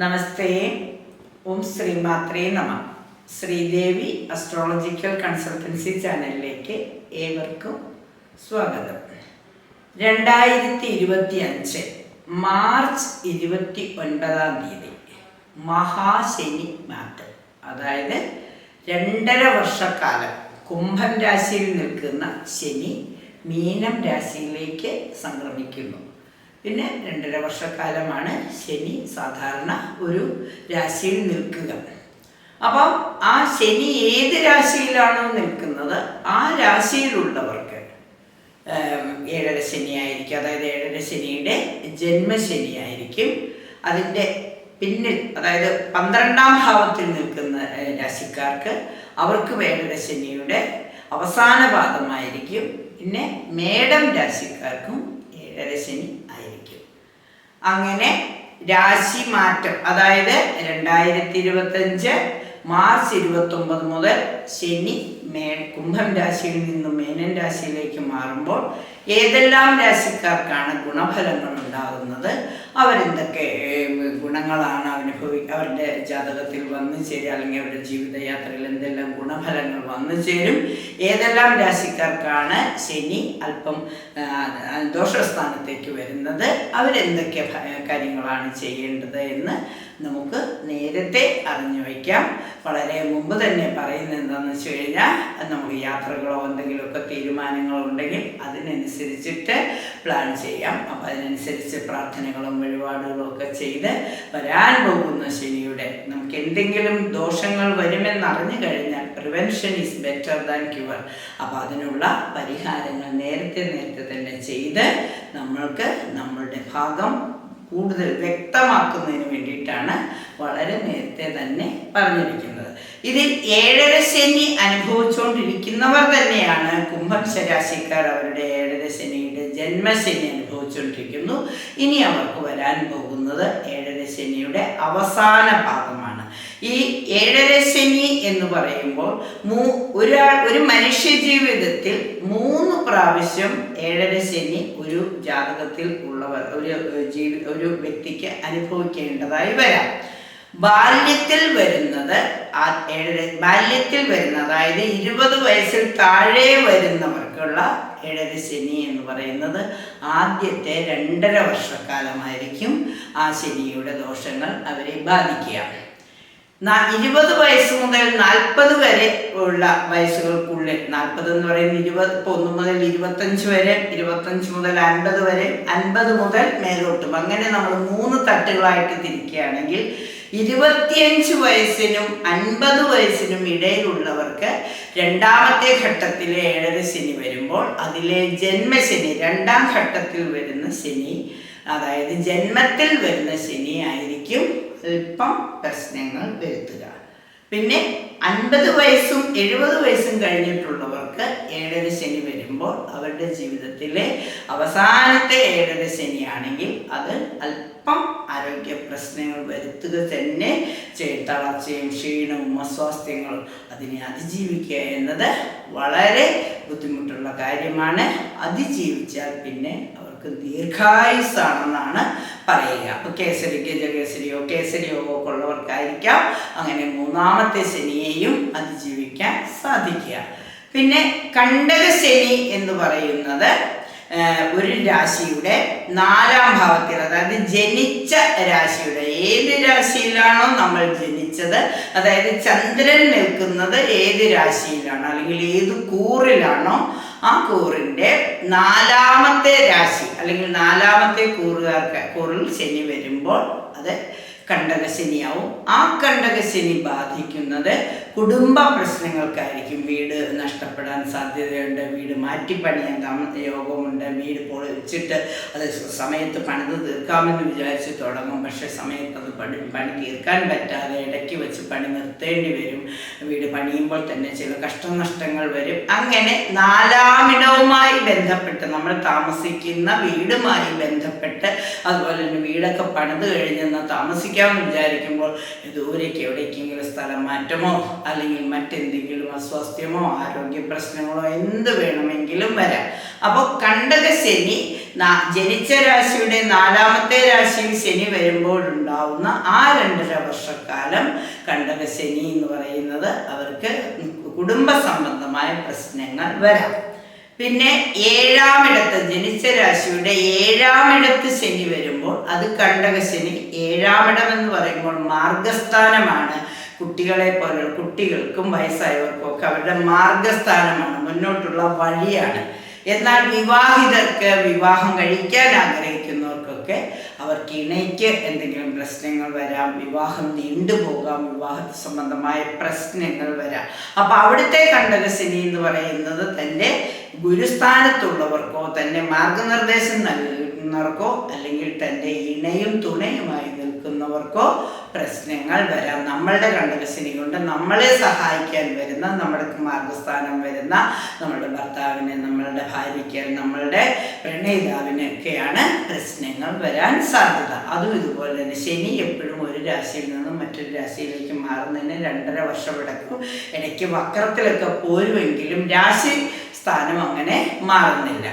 നമസ്തേ. ഓം ശ്രീ മാത്രേ നമ. Sridevi astrological consultancy ചാനലിലേക്ക് ഏവർക്കും സ്വാഗതം. രണ്ടായിരത്തി ഇരുപത്തി അഞ്ച് മാർച്ച് ഇരുപത്തി ഒൻപതാം തീയതി. മഹാശനി മാറ്റം അതായത് രണ്ടര വർഷക്കാലം കുംഭം രാശിയിൽ നിൽക്കുന്ന ശനി മീനം രാശിയിലേക്ക് സംക്രമിക്കുന്നു. പിന്നെ രണ്ടര വർഷക്കാലമാണ് ശനി സാധാരണ ഒരു രാശിയിൽ നിൽക്കുക. അപ്പം ആ ശനി ഏത് രാശിയിലാണോ നിൽക്കുന്നത് ആ രാശിയിലുള്ളവർക്ക് ഏഴര ശനിയായിരിക്കും. അതായത് ഏഴര ശനിയുടെ ജന്മശനിയായിരിക്കും. അതിന്റെ പിന്നിൽ അതായത് പന്ത്രണ്ടാം ഭാവത്തിൽ നിൽക്കുന്ന രാശിക്കാർക്ക് അവർക്ക് ഏഴര ശനിയുടെ അവസാന പാദമായിരിക്കും. പിന്നെ മേടം രാശിക്കാർക്കും ഏഴര ശനി അങ്ങനെ രാശി മാറ്റം അതായത് രണ്ടായിരത്തി ഇരുപത്തഞ്ച് മാർച്ച് ഇരുപത്തി ഒമ്പത് മുതൽ ശനി മേ കുംഭം രാശിയിൽ നിന്നും മേനൻ രാശിയിലേക്ക് മാറുമ്പോൾ ഏതെല്ലാം രാശിക്കാർക്കാണ് ഗുണഫലങ്ങൾ ഉണ്ടാകുന്നത്? അവരെന്തൊക്കെ ഗുണങ്ങളാണ് അനുഭവി അവരുടെ ജാതകത്തിൽ വന്നു ചേരുക അല്ലെങ്കിൽ അവരുടെ ജീവിതയാത്രയിൽ എന്തെല്ലാം ഗുണഫലങ്ങൾ വന്നു ചേരും. ഏതെല്ലാം രാശിക്കാർക്കാണ് ശനി അല്പം ദോഷസ്ഥാനത്തേക്ക് വരുന്നത്? അവരെന്തൊക്കെ കാര്യങ്ങളാണ് ചെയ്യേണ്ടത് എന്ന് നമുക്ക് നേരത്തെ അറിഞ്ഞു വയ്ക്കാം. വളരെ മുമ്പ് തന്നെ പറയുന്നത് എന്താണെന്ന് വെച്ച് കഴിഞ്ഞാൽ നമുക്ക് യാത്രകളോ എന്തെങ്കിലുമൊക്കെ തീരുമാനങ്ങളോ ഉണ്ടെങ്കിൽ അതിനനുസരിച്ചിട്ട് പ്ലാൻ ചെയ്യാം. അപ്പം അതിനനുസരിച്ച് പ്രാർത്ഥനകളും വഴിപാടുകളും ഒക്കെ ചെയ്ത് വരാൻ പോകുന്ന ശനിയുടെ നമുക്ക് എന്തെങ്കിലും ദോഷങ്ങൾ വരുമെന്നറിഞ്ഞു കഴിഞ്ഞാൽ prevention is better than cure അപ്പം അതിനുള്ള പരിഹാരങ്ങൾ നേരത്തെ നേരത്തെ തന്നെ ചെയ്ത് നമ്മൾക്ക് നമ്മളുടെ ഭാഗം കൂടുതൽ വ്യക്തമാക്കുന്നതിന് വേണ്ടിയിട്ടാണ് വളരെ നേരത്തെ തന്നെ പറഞ്ഞിരിക്കുന്നത്. ഇതിൽ ഏഴര ശനി അനുഭവിച്ചുകൊണ്ടിരിക്കുന്നവർ തന്നെയാണ് കുംഭം രാശിക്കാർ അവരുടെ ഏഴര ശനിയുടെ ജന്മശനി അനുഭവിച്ചുകൊണ്ടിരിക്കുന്നു ഇനി അവർക്ക് വരാൻ പോകുന്നത് ഏഴര ശനിയുടെ അവസാന ഭാഗമാണ്. ഈ ഏഴര ശനി എന്ന് പറയുമ്പോൾ മൂ ഒരാൾ ഒരു മനുഷ്യ ജീവിതത്തിൽ മൂന്ന് പ്രാവശ്യം ഏഴര ശനി ഒരു ജാതകത്തിൽ ഉള്ളവർ ഒരു ജീവി ഒരു വ്യക്തിക്ക് അനുഭവിക്കേണ്ടതായി വരാം. ബാല്യത്തിൽ വരുന്നത് ഏഴര ബാല്യത്തിൽ വരുന്ന അതായത് ഇരുപത് വയസ്സിൽ താഴെ വരുന്നവർക്കുള്ള ഏഴര ശനി എന്ന് പറയുന്നത് ആദ്യത്തെ രണ്ടര വർഷക്കാലമായിരിക്കും ആ ശനിയുടെ ദോഷങ്ങൾ അവരെ ബാധിക്കുക. ന- ഇരുപത് വയസ്സ് മുതൽ നാൽപ്പത് വരെ ഉള്ള വയസ്സുകൾക്കുള്ളിൽ നാൽപ്പത് എന്ന് പറയുന്നത് ഇരുപത് ഒന്ന് മുതൽ ഇരുപത്തഞ്ച് വരെ ഇരുപത്തഞ്ച് മുതൽ അൻപത് വരെ അൻപത് മുതൽ മേലോട്ടും. അങ്ങനെ നമ്മൾ മൂന്ന് തട്ടുകളായിട്ട് തിരിക്കുകയാണെങ്കിൽ ഇരുപത്തിയഞ്ച് വയസ്സിനും അൻപത് വയസ്സിനും ഇടയിലുള്ളവർക്ക് രണ്ടാമത്തെ ഘട്ടത്തിലെ ഏഴര ശനി വരുമ്പോൾ അതിലെ ജന്മശനി രണ്ടാം ഘട്ടത്തിൽ വരുന്ന ശനി അതായത് ജന്മത്തിൽ വരുന്ന ശനി ആയിരിക്കും അല്പം പ്രശ്നങ്ങൾ വരുത്തുക. പിന്നെ അൻപത് വയസ്സും എഴുപത് വയസ്സും കഴിഞ്ഞിട്ടുള്ളവർക്ക് ഏഴര ശനി വരുമ്പോൾ അവരുടെ ജീവിതത്തിലെ അവസാനത്തെ ഏഴര ശനിയാണെങ്കിൽ അത് അല്പം ആരോഗ്യ പ്രശ്നങ്ങൾ വരുത്തുക തന്നെ തളർച്ചയും ക്ഷീണവും അസ്വാസ്ഥ്യങ്ങളും അതിനെ അതിജീവിക്കുക എന്നത് വളരെ ബുദ്ധിമുട്ടുള്ള കാര്യമാണ്. അതിജീവിച്ചാൽ പിന്നെ അവർക്ക് ദീർഘായുസാണെന്നാണ് പറയുക. അപ്പോൾ കേസരി ഗജകേസരിയോ കേസരിയോ ഒക്കെ ഉള്ളവർക്കായിരിക്കാം അങ്ങനെ മൂന്നാമത്തെ ശനിയെയും അതിജീവിക്കാൻ സാധിക്കുക. പിന്നെ കണ്ടക കണ്ടകശനി എന്ന് പറയുന്നത് ഒരു രാശിയുടെ നാലാം ഭാവത്തിൽ അതായത് ജനിച്ച രാശിയുടെ ഏത് രാശിയിലാണോ നമ്മൾ ജനിച്ചത് അതായത് ചന്ദ്രൻ നിൽക്കുന്നത് ഏത് രാശിയിലാണോ അല്ലെങ്കിൽ ഏത് കൂറിലാണോ ആ കൂറിന്റെ നാലാമത്തെ രാശി അല്ലെങ്കിൽ നാലാമത്തെ കൂറുകാർക്ക് കൂറിൽ ശനി വരുമ്പോൾ അത് കണ്ടകശനിയാവും. ആ കണ്ടകശനി ബാധിക്കുന്നത് കുടുംബ പ്രശ്നങ്ങൾക്കായിരിക്കും. വീട് നഷ്ടപ്പെടാൻ സാധ്യതയുണ്ട്. വീട് മാറ്റിപ്പണിയാൻ താമസ യോഗമുണ്ട്. വീട് പൊളിച്ചിട്ട് അത് സമയത്ത് പണിത് തീർക്കാമെന്ന് വിചാരിച്ച് തുടങ്ങും. പക്ഷെ സമയത്ത് അത് പണി പണി തീർക്കാൻ പറ്റാതെ ഇടയ്ക്ക് വെച്ച് പണി നിർത്തേണ്ടി വരും. വീട് പണിയുമ്പോൾ തന്നെ ചില കഷ്ടനഷ്ടങ്ങൾ വരും. അങ്ങനെ നാലാമിടവുമായി ബന്ധപ്പെട്ട് നമ്മൾ താമസിക്കുന്ന വീടുമായി ബന്ധപ്പെട്ട് അതുപോലെ തന്നെ വീടൊക്കെ പണിത് കഴിഞ്ഞെന്ന് താമസിക്കാൻ പഠിക്കാമെന്ന് വിചാരിക്കുമ്പോൾ ദൂരേക്ക് എവിടേക്കെങ്കിലും സ്ഥലം മാറ്റമോ അല്ലെങ്കിൽ മറ്റെന്തെങ്കിലും അസ്വാസ്ഥ്യമോ ആരോഗ്യ പ്രശ്നങ്ങളോ എന്ത് വേണമെങ്കിലും വരാം. അപ്പോൾ കണ്ടക ശനി ജനിച്ച രാശിയുടെ നാലാമത്തെ രാശിയിൽ ശനി വരുമ്പോഴുണ്ടാവുന്ന ആ രണ്ടര വർഷക്കാലം കണ്ടക ശനി എന്ന് പറയുന്നത് അവർക്ക് കുടുംബ സംബന്ധമായ പ്രശ്നങ്ങൾ വരാം. പിന്നെ ഏഴാമിടത്ത് ജനിച്ച രാശിയുടെ ഏഴാമിടത്ത് ശനി വരുമ്പോൾ അത് കണ്ടക ശനി ഏഴാമിടം എന്ന് പറയുമ്പോൾ മാർഗസ്ഥാനമാണ്. കുട്ടികളെ പോലെ കുട്ടികൾക്കും വയസ്സായവർക്കും ഒക്കെ അവരുടെ മാർഗസ്ഥാനമാണ് മുന്നോട്ടുള്ള വഴിയാണ്. എന്നാൽ വിവാഹിതർക്ക് വിവാഹം കഴിക്കാൻ ആഗ്രഹിക്കുന്നവർക്കൊക്കെ അവർക്ക് ഇണയ്ക്ക് എന്തെങ്കിലും പ്രശ്നങ്ങൾ വരാം വിവാഹം നീണ്ടുപോകാം വിവാഹ സംബന്ധമായ പ്രശ്നങ്ങൾ വരാം. അപ്പൊ അവിടുത്തെ കണ്ടകശനി എന്ന് പറയുന്നത് തന്റെ ഗുരുസ്ഥാനത്തുള്ളവർക്കോ തന്നെ മാർഗനിർദ്ദേശം നൽകുന്നവർക്കോ അല്ലെങ്കിൽ തന്റെ ഇണയും തുണയുമായി നിൽക്കുന്നവർക്കോ പ്രശ്നങ്ങൾ വരാം. നമ്മളുടെ കണ്ടകശനി കൊണ്ട് നമ്മളെ സഹായിക്കാൻ വരുന്ന നമ്മുടെ മാർഗസ്ഥാനം വരുന്ന നമ്മളുടെ ഭർത്താവിന് നമ്മളുടെ ഭാര്യയ്ക്ക് നമ്മളുടെ പ്രണയിതാവിനൊക്കെയാണ് പ്രശ്നങ്ങൾ വരാൻ സാധ്യത. അതും ഇതുപോലെ തന്നെ ശനി എപ്പോഴും ഒരു രാശിയിൽ നിന്നും മറ്റൊരു രാശിയിലേക്ക് മാറുന്നതിന് രണ്ടര വർഷം ഇടയ്ക്കും ഇടയ്ക്ക് വക്രത്തിലൊക്കെ പോരുമെങ്കിലും രാശി സ്ഥാനം അങ്ങനെ മാറുന്നില്ല.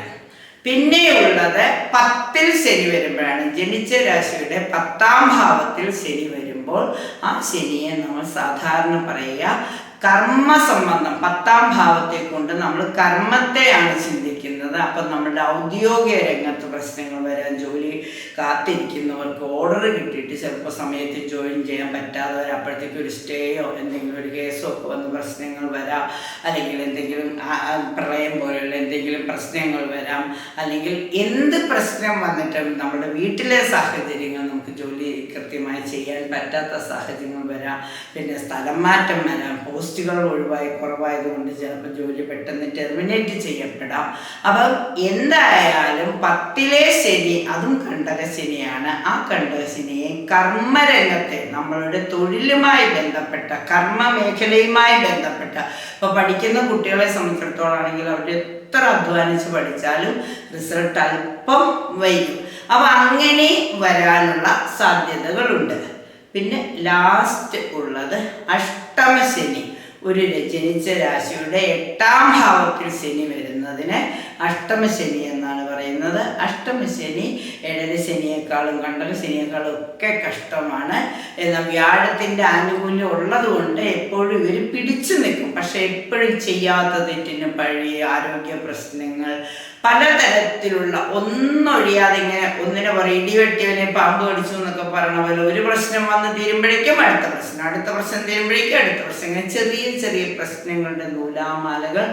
പിന്നെയുള്ളത് പത്തിൽ ശനി വരുമ്പോഴാണ്. ജനിച്ച രാശിയുടെ പത്താം ഭാവത്തിൽ ശനി വരുമ്പോൾ ആ ശനിയെ നമ്മൾ സാധാരണ പറയുക കർമ്മ സംബന്ധം. പത്താം ഭാവത്തെ കൊണ്ട് നമ്മൾ കർമ്മത്തെയാണ് ചിന്തിക്കുന്നത്. അപ്പം നമ്മുടെ ഔദ്യോഗിക രംഗത്ത് പ്രശ്നങ്ങൾ വരാൻ ജോലി കാത്തിരിക്കുന്നവർക്ക് ഓർഡർ കിട്ടിയിട്ട് ചിലപ്പോൾ സമയത്ത് ജോയിൻ ചെയ്യാൻ പറ്റാതെ വരാം അപ്പോഴത്തേക്ക് ഒരു സ്റ്റേയോ എന്തെങ്കിലും ഒരു കേസോ ഒക്കെ വന്ന് പ്രശ്നങ്ങൾ വരാം. അല്ലെങ്കിൽ എന്തെങ്കിലും പ്രളയം പോലെയുള്ള എന്തെങ്കിലും പ്രശ്നങ്ങൾ വരാം. അല്ലെങ്കിൽ എന്ത് പ്രശ്നം വന്നിട്ടും നമ്മുടെ വീട്ടിലെ സാഹചര്യങ്ങൾ നമുക്ക് ജോലി കൃത്യമായി ചെയ്യാൻ പറ്റാത്ത സാഹചര്യങ്ങൾ വരാം. പിന്നെ സ്ഥലം മാറ്റം വരാം. പോസ്റ്റുകൾ ഒഴിവായി കുറവായതുകൊണ്ട് ചിലപ്പോൾ ജോലി പെട്ടെന്ന് ടെർമിനേറ്റ് ചെയ്യപ്പെടാം. അപ്പം എന്തായാലും പത്തിലെ ശനി അതും കണ്ടക ശനിയാണ് ആ കണ്ടക ശനിയെ കർമ്മരംഗത്തെ നമ്മളുടെ തൊഴിലുമായി ബന്ധപ്പെട്ട കർമ്മ മേഖലയുമായി ബന്ധപ്പെട്ട ഇപ്പൊ പഠിക്കുന്ന കുട്ടികളെ സംബന്ധിച്ചിടത്തോളം ആണെങ്കിൽ അവർ എത്ര അധ്വാനിച്ച് പഠിച്ചാലും റിസൾട്ട് അല്പം വൈകും. അപ്പൊ അങ്ങനെ വരാനുള്ള സാധ്യതകളുണ്ട്. പിന്നെ ലാസ്റ്റ് ഉള്ളത് അഷ്ടമശനി. ഒരു രജനിച്ച ജനിച്ച രാശിയുടെ എട്ടാം ഭാവത്തിൽ ശനി വരുന്നതിന് അഷ്ടമശനി എന്നാണ് പറയുന്നത്. അഷ്ടമശനി ഏഴര ശനിയേക്കാളും കണ്ടക ശനിയേക്കാളും ഒക്കെ കഷ്ടമാണ്. എന്നാൽ വ്യാഴത്തിന്റെ ആനുകൂല്യം ഉള്ളതുകൊണ്ട് എപ്പോഴും ഇവർ പിടിച്ചു നിൽക്കും. പക്ഷേ എപ്പോഴും ചെയ്യാത്ത തെറ്റിന് പഴി ആരോഗ്യ പ്രശ്നങ്ങൾ പലതരത്തിലുള്ള ഒന്നൊഴിയാതെ ഇങ്ങനെ ഒന്നിനെ പറയും ഇടിവെട്ടിയവനെ പാമ്പ് കടിച്ചു എന്നൊക്കെ പറയണ പോലെ ഒരു പ്രശ്നം വന്ന് തീരുമ്പോഴേക്കും അടുത്ത പ്രശ്നം. അടുത്ത പ്രശ്നം തീരുമ്പോഴേക്കും അടുത്ത പ്രശ്നം. ഇങ്ങനെ ചെറിയ ചെറിയ പ്രശ്നങ്ങളുടെ നൂലാമാലകൾ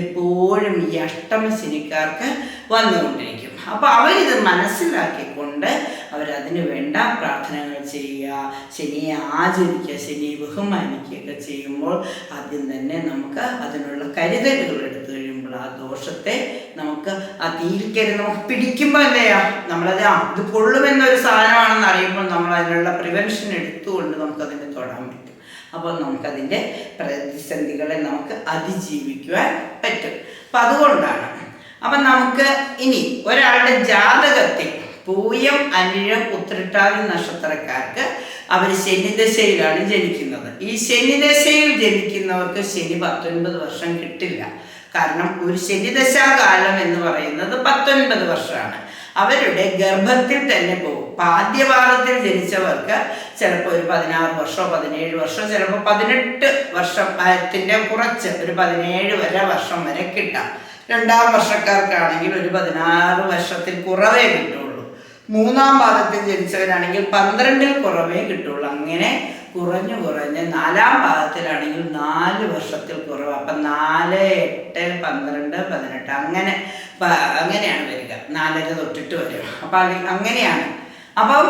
എപ്പോഴും ഈ അഷ്ടമശനിക്കാർക്ക് വന്നുകൊണ്ടിരിക്കും. അപ്പോൾ അവരിത് മനസ്സിലാക്കിക്കൊണ്ട് അവരതിന് വേണ്ട പ്രാർത്ഥനകൾ ചെയ്യുക. ശനിയെ ആചരിക്കുക ശനിയെ ബഹുമാനിക്കുകയൊക്കെ ചെയ്യുമ്പോൾ ആദ്യം തന്നെ നമുക്ക് അതിനുള്ള കരുതലുകൾ എടുത്തു കഴിയുമ്പോൾ ആ ദോഷത്തെ നമുക്ക് ആ തീരിക്കരുത് നമുക്ക് പിടിക്കുമ്പോൾ അല്ലയാ നമ്മളത് ഇത് കൊള്ളുമെന്നൊരു സാധനമാണെന്ന് അറിയുമ്പോൾ നമ്മൾ അതിനുള്ള പ്രിവെൻഷൻ എടുത്തുകൊണ്ട് നമുക്കതിനെ തൊടാൻ പറ്റും. അപ്പോൾ നമുക്കതിന്റെ പ്രതിസന്ധികളെ നമുക്ക് അതിജീവിക്കുവാൻ പറ്റും. അപ്പം അതുകൊണ്ടാണ് അപ്പം നമുക്ക് ഇനി ഒരാളുടെ ജാതകത്തിൽ പൂയം അനിഴം ഉത്രട്ടാതി നക്ഷത്രക്കാർക്ക് അവർ ശനിദശയിലാണ് ജനിക്കുന്നത്. ഈ ശനിദശയിൽ ജനിക്കുന്നവർക്ക് ശനി പത്തൊൻപത് വർഷം കിട്ടില്ല. കാരണം ഒരു ശനിദശാകാലം എന്ന് പറയുന്നത് പത്തൊൻപത് വർഷമാണ്. അവരുടെ ഗർഭത്തിൽ തന്നെ പോകും. ആദ്യപാദത്തിൽ ജനിച്ചവർക്ക് ചിലപ്പോൾ ഒരു പതിനാറ് വർഷമോ പതിനേഴ് വർഷമോ ചിലപ്പോൾ പതിനെട്ട് വർഷം ആയത്തിന്റെ കുറച്ച് ഒരു പതിനേഴ് വരെ വർഷം വരെ കിട്ടാം. രണ്ടാം വർഷക്കാർക്കാണെങ്കിൽ ഒരു പതിനാറ് വർഷത്തിൽ കുറവേ കിട്ടുള്ളൂ. മൂന്നാം പാദത്തിൽ ജനിച്ചവരാണെങ്കിൽ പന്ത്രണ്ടിൽ കുറവേ കിട്ടുള്ളൂ. അങ്ങനെ കുറഞ്ഞു കുറഞ്ഞ് നാലാം പാദത്തിലാണെങ്കിൽ നാല് വർഷത്തിൽ കുറവ്. അപ്പം നാല് എട്ട് പന്ത്രണ്ട് പതിനെട്ട്. അങ്ങനെ അങ്ങനെയാണ് വരിക. നാലര തൊട്ടിട്ട് വരും അപ്പം അങ്ങനെയാണ്. അപ്പം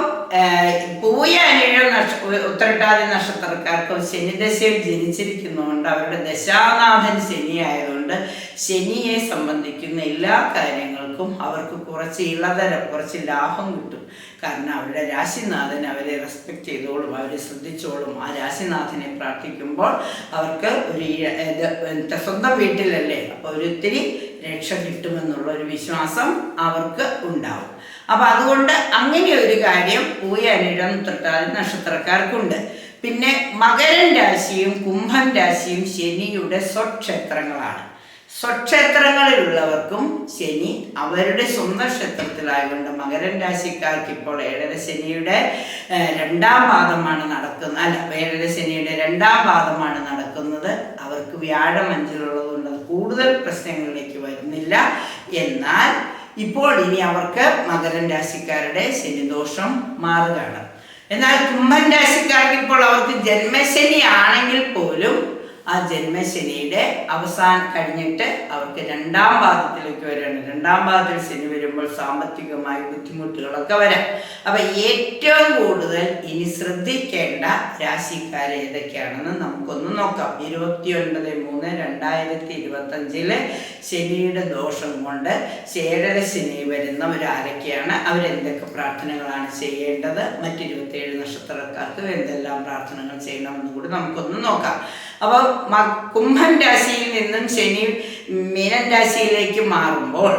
പൂയ അനിഴം നക്ഷ ഉത്തരട്ടാതി നക്ഷത്രക്കാർക്ക് ശനിദശയിൽ ജനിച്ചിരിക്കുന്നതുകൊണ്ട് അവരുടെ ദശാനാഥൻ ശനി ആയതുകൊണ്ട് ശനിയെ സംബന്ധിക്കുന്ന എല്ലാ കാര്യങ്ങൾക്കും അവർക്ക് കുറച്ച് ഇളതരം കുറച്ച് ലാഭം കിട്ടും. കാരണം അവരുടെ രാശിനാഥൻ അവരെ റെസ്പെക്റ്റ് ചെയ്തോളും അവരെ ശ്രദ്ധിച്ചോളും. ആ രാശിനാഥനെ പ്രാർത്ഥിക്കുമ്പോൾ അവർക്ക് ഒരു സ്വന്തം വീട്ടിലല്ലേ? അപ്പോൾ ഒരിത്തിരി രക്ഷ കിട്ടുമെന്നുള്ള ഒരു വിശ്വാസം അവർക്ക് ഉണ്ടാവും. അപ്പൊ അതുകൊണ്ട് അങ്ങനെ ഒരു കാര്യം പൂയാനിടം തൊട്ടാൽ നക്ഷത്രക്കാർക്കുണ്ട്. പിന്നെ മകരൻ രാശിയും കുംഭം രാശിയും ശനിയുടെ സ്വക്ഷേത്രങ്ങളാണ്. സ്വക്ഷേത്രങ്ങളിലുള്ളവർക്കും ശനി അവരുടെ സ്വന്തം ക്ഷേത്രത്തിലായതുകൊണ്ട് മകരൻ രാശിക്കാർക്ക് ഇപ്പോൾ ഏഴര ശനിയുടെ രണ്ടാം പാദമാണ് നടക്കുന്നത് അല്ല ഏഴര ശനിയുടെ രണ്ടാം പാദമാണ് നടക്കുന്നത്. അവർക്ക് വ്യാഴം അഞ്ചിലുള്ളത് കൊണ്ട് കൂടുതൽ പ്രശ്നങ്ങളിലേക്ക് വരുന്നില്ല. എന്നാൽ ഇപ്പോൾ ഇനി അവർക്ക് മകരൻ രാശിക്കാരുടെ ശനിദോഷം മാറുകയാണ്. എന്നാൽ കുംഭൻ രാശിക്കാർക്ക് ഇപ്പോൾ അവർക്ക് ജന്മശനി ആണെങ്കിൽ പോലും ആ ജന്മശനിയുടെ അവസാനം കഴിഞ്ഞിട്ട് അവർക്ക് രണ്ടാം പാദത്തിലേക്ക് വരികയാണ്. രണ്ടാം പാദത്തിൽ ശനി വരുമ്പോൾ സാമ്പത്തികമായ ബുദ്ധിമുട്ടുകളൊക്കെ വരാം. അപ്പൊ ഏറ്റവും കൂടുതൽ ഇനി ശ്രദ്ധിക്കേണ്ട രാശിക്കാർ ഏതൊക്കെയാണെന്ന് നമുക്കൊന്ന് നോക്കാം. ഇരുപത്തി ഒൻപത് മൂന്ന് രണ്ടായിരത്തി ഇരുപത്തി അഞ്ചിൽ ശനിയുടെ ദോഷം കൊണ്ട് ശേഴര ശനി വരുന്നവരാരൊക്കെയാണ്. അവരെന്തൊക്കെ പ്രാർത്ഥനകളാണ് ചെയ്യേണ്ടത്? മറ്റ് ഇരുപത്തിയേഴ് നക്ഷത്രക്കാർക്ക് എന്തെല്ലാം പ്രാർത്ഥനകൾ ചെയ്യണമെന്ന് കൂടി നമുക്കൊന്ന് നോക്കാം. അപ്പോൾ കുംഭൻ രാശിയിൽ നിന്നും ശനി മീനൻ രാശിയിലേക്ക് മാറുമ്പോൾ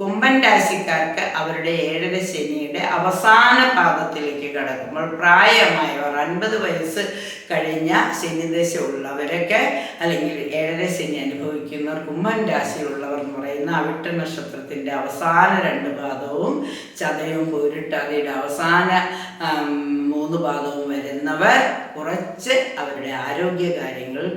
കുംഭൻ രാശിക്കാർക്ക് അവരുടെ ഏഴര ശനിയുടെ അവസാന പാദത്തിലേക്ക് കടക്കുമ്പോൾ പ്രായമായവർ അൻപത് വയസ്സ് കഴിഞ്ഞ ശനിദശ ഉള്ളവരൊക്കെ അല്ലെങ്കിൽ ഏഴര ശനി അനുഭവിക്കുന്നവർ കുംഭൻ രാശിയിലുള്ളവർ എന്ന് പറയുന്ന അവിട്ട നക്ഷത്രത്തിന്റെ അവസാന രണ്ട് പാദവും ചതയവും പൂരിട്ടാതിയുടെ അവസാന മൂന്ന് പാദവും വരുന്നവർ കുറച്ച് അവരുടെ ആരോഗ്യ കാര്യങ്ങളിൽ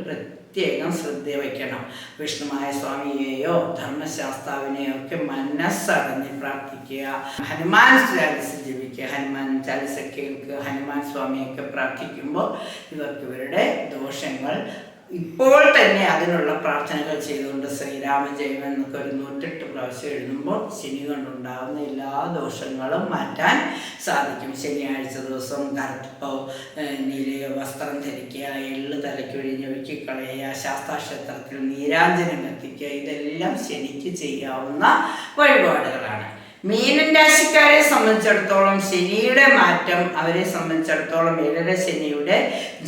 പ്രത്യേകം ശ്രദ്ധ വയ്ക്കണം വിഷ്ണുമായ സ്വാമിയെയോ ധർമ്മശാസ്താവിനെയോ ഒക്കെ മനസ്സറിഞ്ഞ് പ്രാർത്ഥിക്കുക. ഹനുമാൻ ചാലിസ് ജപിക്കുക. ഹനുമാൻ ചാലിസ കേൾക്കുക. ഹനുമാൻ സ്വാമിയൊക്കെ പ്രാർത്ഥിക്കുമ്പോൾ ഇവർക്ക് ഇവരുടെ ദോഷങ്ങൾ ഇപ്പോൾ തന്നെ അതിനുള്ള പ്രാർത്ഥനകൾ ചെയ്തുകൊണ്ട് ശ്രീരാമജയം എന്നൊക്കെ ഒരു നൂറ്റെട്ട് പ്രാവശ്യം എഴുതുമ്പോൾ ശനി കൊണ്ടുണ്ടാകുന്ന എല്ലാ ദോഷങ്ങളും മാറ്റാൻ സാധിക്കും. ശനിയാഴ്ച ദിവസം കറുപ്പോ നീലയോ വസ്ത്രം ധരിക്കുക എള്ള് തലയ്ക്കൊഴിഞ്ഞ് ഒഴുക്കി കളയുക ശാസ്താക്ഷേത്രത്തിൽ നീരാഞ്ജനം എത്തിക്കുക ഇതെല്ലാം ശനിക്ക് ചെയ്യാവുന്ന വഴിപാടുകളാണ്. മീനൻ രാശിക്കാരെ സംബന്ധിച്ചിടത്തോളം ശനിയുടെ മാറ്റം അവരെ സംബന്ധിച്ചിടത്തോളം ഏഴര ശനിയുടെ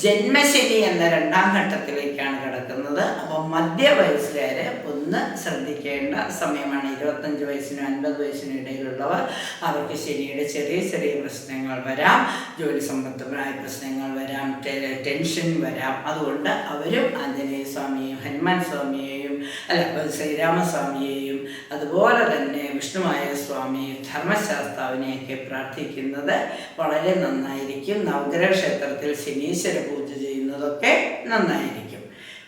ജന്മശനി എന്ന രണ്ടാം ഘട്ടത്തിലേക്കാണ് കിടക്കുന്നത്. അപ്പോൾ മധ്യ വയസ്സുകാര് ഒന്ന് ശ്രദ്ധിക്കേണ്ട സമയമാണ്. ഇരുപത്തഞ്ച് വയസ്സിനും അൻപത് വയസ്സിനും ഇടയിലുള്ളവർ അവർക്ക് ശനിയുടെ ചെറിയ ചെറിയ പ്രശ്നങ്ങൾ വരാം. ജോലി സംബന്ധമായ പ്രശ്നങ്ങൾ വരാം. ടെൻഷൻ വരാം. അതുകൊണ്ട് അവരും ആഞ്ജനേയ സ്വാമിയെയും ഹനുമാൻ സ്വാമിയെയും അല്ല ശ്രീരാമസ്വാമിയെയും അതുപോലെ തന്നെ വിഷ്ണുമായ സ്വാമി ധർമ്മശാസ്താവിനെയൊക്കെ പ്രാർത്ഥിക്കുന്നത് വളരെ നന്നായിരിക്കും. നവഗ്രഹ ക്ഷേത്രത്തിൽ ശനീശ്വര പൂജ ചെയ്യുന്നതൊക്കെ നന്നായിരിക്കും.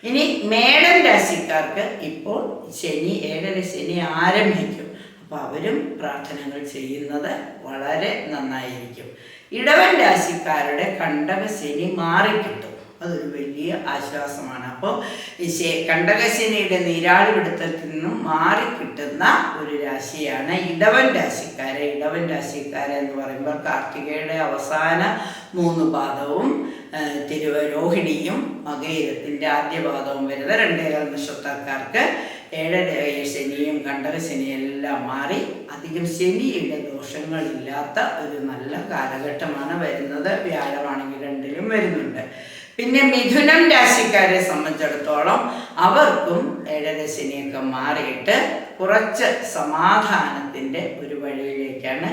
ഇനി മേടൻ രാശിക്കാർക്ക് ഇപ്പോൾ ശനി ഏഴര ശനി ആരംഭിക്കും. അപ്പോൾ അവരും പ്രാർത്ഥനകൾ ചെയ്യുന്നത് വളരെ നന്നായിരിക്കും. ഇടവൻ രാശിക്കാരുടെ കണ്ടക ശനി മാറിക്കിട്ടും. അതൊരു വലിയ ആശ്വാസമാണ്. ശേ- കണ്ടകശനിയുടെ നീരാളി പിടുത്തത്തിൽ നിന്നും മാറിക്കിട്ടുന്ന ഒരു രാശിയാണ് ഇടവൻ രാശിക്കാരെ. ഇടവൻ രാശിക്കാരെ എന്ന് പറയുമ്പോൾ കാർത്തികയുടെ അവസാന മൂന്ന് പാദവും തിരുവ രോഹിണിയും മകയിരത്തിന്റെ ആദ്യ പാദവും വരുന്ന രണ്ടേകാൽ നക്ഷത്രക്കാർക്ക് ഏഴര ശനിയും കണ്ടക എല്ലാം മാറി അധികം ശനിയുടെ ദോഷങ്ങളില്ലാത്ത ഒരു നല്ല കാലഘട്ടമാണ് വരുന്നത്. വ്യാഴമാണെങ്കിൽ രണ്ടിലും വരുന്നുണ്ട്. പിന്നെ മിഥുനം രാശിക്കാരെ സംബന്ധിച്ചിടത്തോളം അവർക്കും ഏഴരശനിയൊക്കെ മാറിയിട്ട് കുറച്ച് സമാധാനത്തിന്റെ ഒരു വഴിയിലേക്കാണ്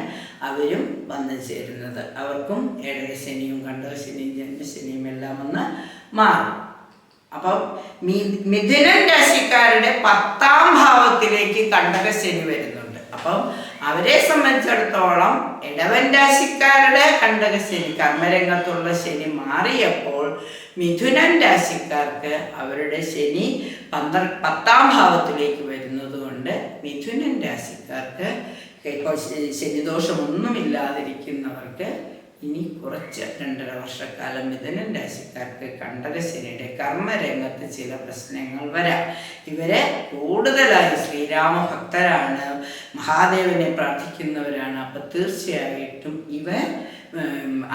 അവരും വന്നു ചേരുന്നത്. അവർക്കും ഏഴരശനിയും കണ്ടരശനിയും ജന്മശനിയും എല്ലാം ഒന്ന് മാറും. അപ്പം മിഥുനം രാശിക്കാരുടെ പത്താം ഭാവത്തിലേക്ക് കണ്ടക ശനി വരുന്നുണ്ട്. അപ്പം അവരെ സംബന്ധിച്ചിടത്തോളം ഇടവൻ രാശിക്കാരുടെ കണ്ടക ശനി കർമ്മരംഗത്തുള്ള ശനി മാറിയപ്പോൾ മിഥുനൻ രാശിക്കാർക്ക് അവരുടെ ശനി പന്ത്ര പത്താം ഭാവത്തിലേക്ക് വരുന്നത് കൊണ്ട് മിഥുനൻ രാശിക്കാർക്ക് ശനിദോഷമൊന്നുമില്ലാതിരിക്കുന്നവർക്ക് ഇനി കുറച്ച് രണ്ടര വർഷക്കാലം മിഥുനൻ രാശിക്കാർക്ക് കണ്ടകശനിയുടെ കർമ്മരംഗത്ത് ചില പ്രശ്നങ്ങൾ വരാം. ഇവരെ കൂടുതലായി ശ്രീരാമ ഭക്തരാണ് മഹാദേവനെ പ്രാർത്ഥിക്കുന്നവരാണ്. അപ്പം തീർച്ചയായിട്ടും ഇവർ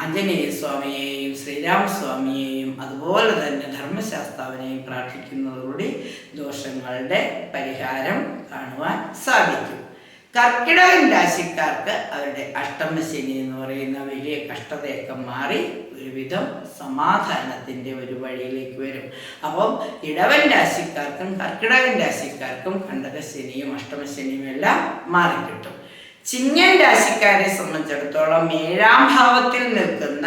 ആഞ്ജനേയ സ്വാമിയെയും ശ്രീരാമസ്വാമിയെയും അതുപോലെ തന്നെ ധർമ്മശാസ്താവിനെയും പ്രാർത്ഥിക്കുന്നതോടുകൂടി ദോഷങ്ങളുടെ പരിഹാരം കാണുവാൻ സാധിക്കും. കർക്കിടകൻ രാശിക്കാർക്ക് അവരുടെ അഷ്ടമശനി എന്ന് പറയുന്ന വലിയ കഷ്ടതയൊക്കെ മാറി ഒരുവിധം സമാധാനത്തിന്റെ ഒരു വഴിയിലേക്ക് വരും. അപ്പം ഇടവൻ രാശിക്കാർക്കും കർക്കിടകൻ രാശിക്കാർക്കും കണ്ടകശനിയും അഷ്ടമശനിയും എല്ലാം മാറിക്കിട്ടും. ചിങ്ങൻ രാശിക്കാരെ സംബന്ധിച്ചിടത്തോളം ഏഴാം ഭാവത്തിൽ നിൽക്കുന്ന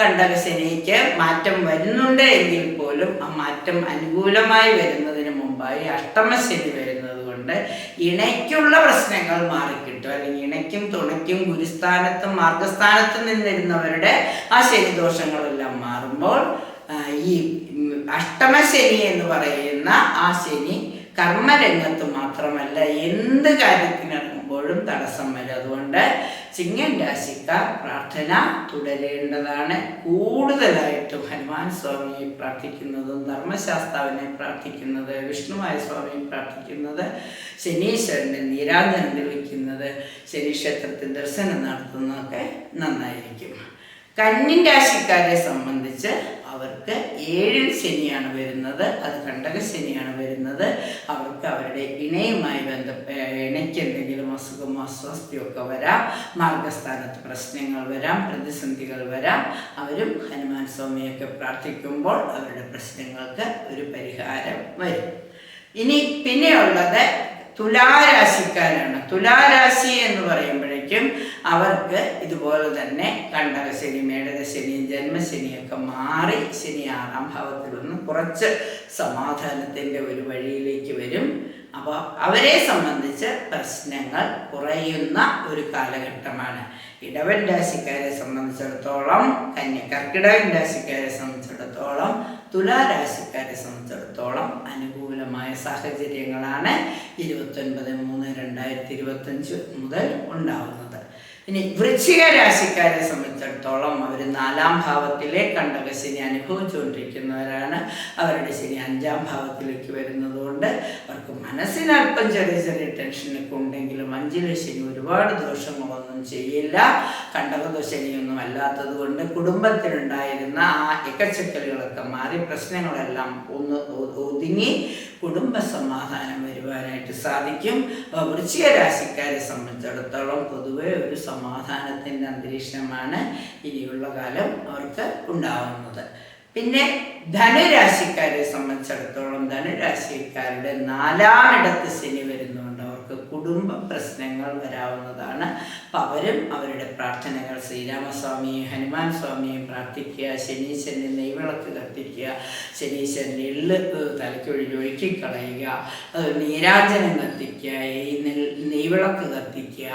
കണ്ടകശനിക്ക് മാറ്റം വരുന്നുണ്ട് എങ്കിൽ പോലും ആ മാറ്റം അനുകൂലമായി വരുന്നതിന് മുമ്പായി അഷ്ടമശനി വരുന്നത് കൊണ്ട് ഇണയ്ക്കുള്ള പ്രശ്നങ്ങൾ മാറിക്കിട്ടും. അല്ലെങ്കിൽ ഇണയ്ക്കും തുണയ്ക്കും ഗുരുസ്ഥാനത്തും മാർഗസ്ഥാനത്തും നിന്നിരുന്നവരുടെ ആ ശനിദോഷങ്ങളെല്ലാം മാറുമ്പോൾ ഈ അഷ്ടമശനി എന്ന് പറയുന്ന ആ ശനി കർമ്മരംഗത്ത് മാത്രമല്ല എന്ത് കാര്യത്തിനിറങ്ങുമ്പോഴും തടസ്സം വരും. അതുകൊണ്ട് ചിങ്ങൻ രാശിക്കാർ പ്രാർത്ഥന തുടരേണ്ടതാണ്. കൂടുതലായിട്ടും ഹനുമാൻ സ്വാമിയെ പ്രാർത്ഥിക്കുന്നതും ധർമ്മശാസ്താവിനെ പ്രാർത്ഥിക്കുന്നത് വിഷ്ണുമായ സ്വാമിയെ പ്രാർത്ഥിക്കുന്നത് ശനീശ്വരനെ നീരാജനം ലഭിക്കുന്നത് ശനീക്ഷേത്രത്തിൽ ദർശനം നടത്തുന്നതൊക്കെ നന്നായിരിക്കും. കന്നിൻ രാശിക്കാരെ സംബന്ധിച്ച് അവർക്ക് ഏഴിൽ ശനിയാണ് വരുന്നത് അത് കണ്ടക ശനിയാണ് വരുന്നത്. അവർക്ക് അവരുടെ ഇണയുമായി ബന്ധപ്പെട്ട ഇണയ്ക്ക് എന്തെങ്കിലും അസുഖമോ അസ്വസ്ഥയൊക്കെ വരാം. മാർഗസ്ഥാനത്ത് പ്രശ്നങ്ങൾ വരാം പ്രതിസന്ധികൾ വരാം. അവരും ഹനുമാൻ സ്വാമിയൊക്കെ പ്രാർത്ഥിക്കുമ്പോൾ അവരുടെ പ്രശ്നങ്ങൾക്ക് ഒരു പരിഹാരം വരും. ഇനി പിന്നെയുള്ളത് തുലാരാശിക്കാരാണ്. തുലാരാശി എന്ന് പറയുമ്പോഴേക്കും അവർക്ക് ഇതുപോലെ തന്നെ കണ്ടകശനി മേടകശനിയും ജന്മശനിയൊക്കെ മാറി ശനി ആറാം ഭാവത്തിൽ നിന്ന് കുറച്ച് സമാധാനത്തിന്റെ ഒരു വഴിയിലേക്ക് വരും. അപ്പോൾ അവരെ സംബന്ധിച്ച് പ്രശ്നങ്ങൾ കുറയുന്ന ഒരു കാലഘട്ടമാണ്. ഇടവൻ രാശിക്കാരെ സംബന്ധിച്ചിടത്തോളം കന്യ കർക്കിടകൻ രാശിക്കാരെ സംബന്ധിച്ചിടത്തോളം തുലാരാശിക്കാരെ സംബന്ധിച്ചിടത്തോളം അനുകൂലമായ സാഹചര്യങ്ങളാണ് ഇരുപത്തൊൻപത് മൂന്ന് രണ്ടായിരത്തി ഇരുപത്തഞ്ച് മുതൽ ഉണ്ടാവുന്നത്. ഇനി വൃശ്ചിക രാശിക്കാരെ സംബന്ധിച്ചിടത്തോളം അവർ നാലാം ഭാവത്തിലെ കണ്ടകശനി അനുഭവിച്ചുകൊണ്ടിരിക്കുന്നവരാണ്. അവരുടെ ശനി അഞ്ചാം ഭാവത്തിലേക്ക് വരുന്നതുകൊണ്ട് അവർക്ക് മനസ്സിന് അല്പം ചെറിയ ചെറിയ ടെൻഷനൊക്കെ ഉണ്ടെങ്കിലും അഞ്ചിലെ ശനി ഒരുപാട് ദോഷങ്ങളൊന്നും ചെയ്യില്ല. കണ്ടകദോശനിയൊന്നും അല്ലാത്തത് കൊണ്ട് കുടുംബത്തിലുണ്ടായിരുന്ന ആ എക്കച്ചക്കലുകളൊക്കെ മാറി പ്രശ്നങ്ങളെല്ലാം ഒന്ന് ഒതുങ്ങി കുടുംബ സമാധാനം വരുവാനായിട്ട് സാധിക്കും. വൃശ്ചിക രാശിക്കാരെ സംബന്ധിച്ചിടത്തോളം പൊതുവെ ഒരു സമാധാനത്തിന്റെ അന്തരീക്ഷമാണ് ഇനിയുള്ള കാലം അവർക്ക് ഉണ്ടാവുന്നത്. പിന്നെ ധനുരാശിക്കാരെ സംബന്ധിച്ചിടത്തോളം ധനുരാശിക്കാരുടെ നാലാമിടത്ത് ശനി വരുന്നു. കുടുംബ പ്രശ്നങ്ങൾ വരാവുന്നതാണ്. അപ്പം അവരും അവരുടെ പ്രാർത്ഥനകൾ ശ്രീരാമസ്വാമിയും ഹനുമാൻ സ്വാമിയും പ്രാർത്ഥിക്കുക ശനീശ്വരനെ നെയ്വിളക്ക് കത്തിക്കുക ശനീശ്വരന്റെ എള്ള് തലയ്ക്കൊഴിഞ്ഞ് ഒഴുക്കിക്കളയുക നീരാജനം കത്തിക്കുക ഈ നെയ്വിളക്ക് കത്തിക്കുക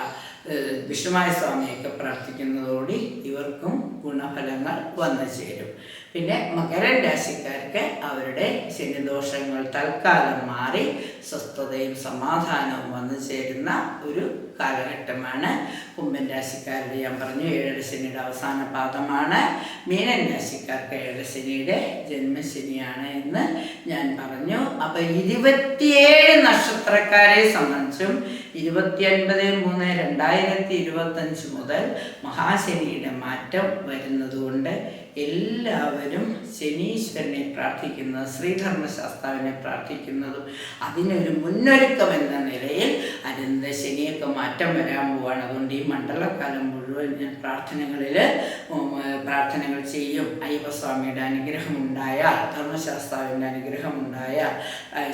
വിഷ്ണുമായ സ്വാമിയൊക്കെ പ്രാർത്ഥിക്കുന്നതോടെ ഇവർക്കും ഗുണഫലങ്ങൾ വന്നു ചേരും. പിന്നെ മകരൻ രാശിക്കാർക്ക് അവരുടെ ശനിദോഷങ്ങൾ തൽക്കാലം മാറി സ്വസ്ഥതയും സമാധാനവും വന്നു ചേരുന്ന ഒരു കാലഘട്ടമാണ്. കുംഭൻ രാശിക്കാരുടെ ഞാൻ പറഞ്ഞു ഏഴര ശനിയുടെ അവസാന പാദമാണ്. മീനൻ രാശിക്കാർക്ക് ഏഴര ശനിയുടെ ജന്മശനിയാണ് എന്ന് ഞാൻ പറഞ്ഞു. അപ്പോൾ ഇരുപത്തിയേഴ് നക്ഷത്രക്കാരെ സംബന്ധിച്ചും ഇരുപത്തിയൊൻപത് മൂന്ന് രണ്ടായിരത്തി ഇരുപത്തഞ്ച് മുതൽ മഹാശനിയുടെ മാറ്റം വരുന്നതുകൊണ്ട് എല്ലാവരും ശനീശ്വരനെ പ്രാർത്ഥിക്കുന്നത് ശ്രീധർമ്മശാസ്താവിനെ പ്രാർത്ഥിക്കുന്നതും. അതിനൊരു മുന്നൊരുക്കം എന്ന നിലയിൽ അനന്ത ശനിയൊക്കെ മാറ്റം വരാൻ പോവാണ്. അതുകൊണ്ട് ഈ മണ്ഡലകാലം മുഴുവൻ ഞാൻ പ്രാർത്ഥനകളിൽ പ്രാർത്ഥനകൾ ചെയ്യും. അയ്യപ്പസ്വാമിയുടെ അനുഗ്രഹം ഉണ്ടായാൽ ധർമ്മശാസ്താവിന്റെ അനുഗ്രഹം ഉണ്ടായാൽ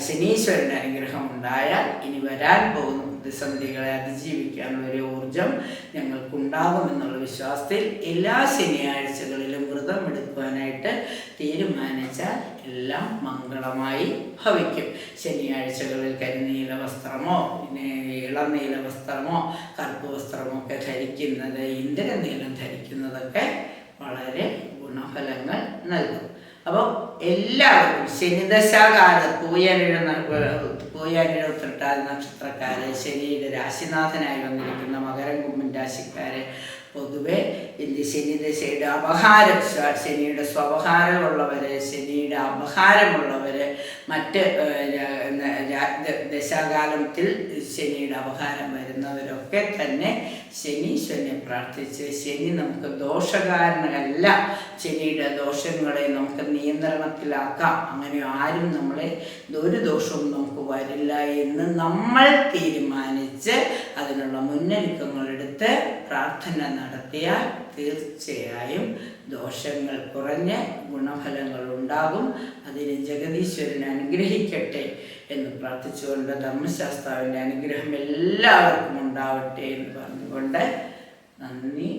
ശനീശ്വരന്റെ അനുഗ്രഹം ഉണ്ടായാൽ ഇനി വരാൻ പോകുന്ന പ്രതിസന്ധികളെ അതിജീവിക്കാനുള്ള ഒരു ഊർജം ഞങ്ങൾക്കുണ്ടാകുമെന്നുള്ള വിശ്വാസത്തിൽ എല്ലാ ശനിയാഴ്ചകളിലും വ്രതം എടുക്കുവാനായിട്ട് തീരുമാനിച്ചാൽ എല്ലാം മംഗളമായി ഭവിക്കും. ശനിയാഴ്ചകളിൽ കരിനീല വസ്ത്രമോ പിന്നെ ഇളനീല വസ്ത്രമോ കറുപ്പ് വസ്ത്രമോ ഒക്കെ ധരിക്കുന്നത് ഇന്ദ്രനീലം ധരിക്കുന്നതൊക്കെ വളരെ ഗുണഫലങ്ങൾ നൽകും. അപ്പോൾ എല്ലാവർക്കും ശനിദശാകാലത്ത് പൂയനിഴ പൂയനിഴത്തിട്ടാൽ നക്ഷത്രക്കാരെ ശനിയുടെ രാശിനാഥനായി വന്നിരിക്കുന്ന മകരം കുമ്പൻ രാശിക്കാരെ പൊതുവെ ഇത് ശനിയുടെ അപഹാരം ശ- ശനിയുടെ സ്വപഹാരമുള്ളവര് ശനിയുടെ അപഹാരമുള്ളവര് മറ്റ് ദശാകാലത്തിൽ ശനിയുടെ അപഹാരം വരുന്നവരൊക്കെ തന്നെ ശനീശ്വരനെ പ്രാർത്ഥിച്ച് ശനി നമുക്ക് ദോഷകാരണമല്ല ശനിയുടെ ദോഷങ്ങളെ നമുക്ക് നിയന്ത്രണത്തിലാക്കാം. അങ്ങനെ ആരും നമ്മളെ ഒരു ദോഷവും നമുക്ക് വരില്ല എന്ന് നമ്മൾ തീരുമാനിച്ച് അതിനുള്ള മുന്നൊരുക്കങ്ങളെടുത്ത് പ്രാർത്ഥന നടത്തിയാൽ തീർച്ചയായും ദോഷങ്ങൾ കുറഞ്ഞ് ഗുണഫലങ്ങൾ ഉണ്ടാകും. അതിന് ജഗദീശ്വരൻ അനുഗ്രഹിക്കട്ടെ എന്ന് പ്രാർത്ഥിച്ചുകൊണ്ട് ധർമ്മശാസ്താവിന്റെ അനുഗ്രഹം എല്ലാവർക്കും ഉണ്ടാവട്ടെ എന്ന് പറഞ്ഞുകൊണ്ട് നന്ദി